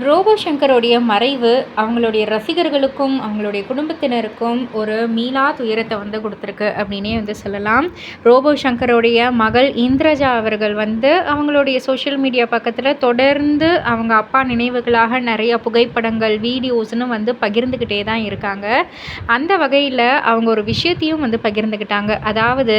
Robot சங்கருடைய மறைவு அவங்களுடைய ரசிகர்களுக்கும் அவங்களுடைய குடும்பத்தினருக்கும் ஒரு மீளா துயரத்தை வந்து கொடுத்துருக்கு அப்படின்னே வந்து சொல்லலாம். ரோபோ சங்கருடைய மகள் இந்திரஜா அவர்கள் வந்து அவங்களுடைய சோஷியல் மீடியா பக்கத்தில் தொடர்ந்து அவங்க அப்பா நினைவுகளாக நிறைய புகைப்படங்கள் வீடியோஸ்னு வந்து பகிர்ந்துக்கிட்டே தான் இருக்காங்க. அந்த வகையில் அவங்க ஒரு விஷயத்தையும் வந்து பகிர்ந்துக்கிட்டாங்க அதாவது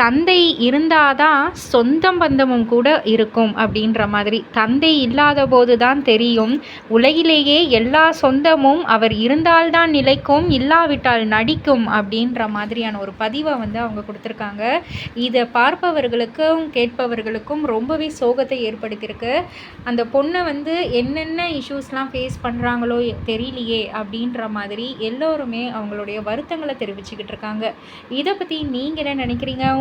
தந்தை இருந்தால் தான் சொந்தம் பந்தமும் கூட இருக்கும் அப்படின்ற மாதிரி. தந்தை இல்லாத போது தான் தெரியும். உலகிலேயே எல்லா சொந்தமும் அவர் இருந்தால்தான் நிலைக்கும் இல்லாவிட்டால் நடிக்கும் அப்படின்ற மாதிரியான ஒரு பதிவை வந்து அவங்க கொடுத்துருக்காங்க. இதை பார்ப்பவர்களுக்கும் கேட்பவர்களுக்கும் ரொம்பவே சோகத்தை ஏற்படுத்தியிருக்கு. அந்த பொண்ணை வந்து என்னென்ன இஷ்யூஸ்லாம் ஃபேஸ் பண்ணுறாங்களோ தெரியலையே அப்படின்ற மாதிரி எல்லோருமே அவங்களுடைய வருத்தங்களை தெரிவிச்சுக்கிட்டு இருக்காங்க. இதை பற்றி நீங்கள் என்ன நினைக்கிறீங்க?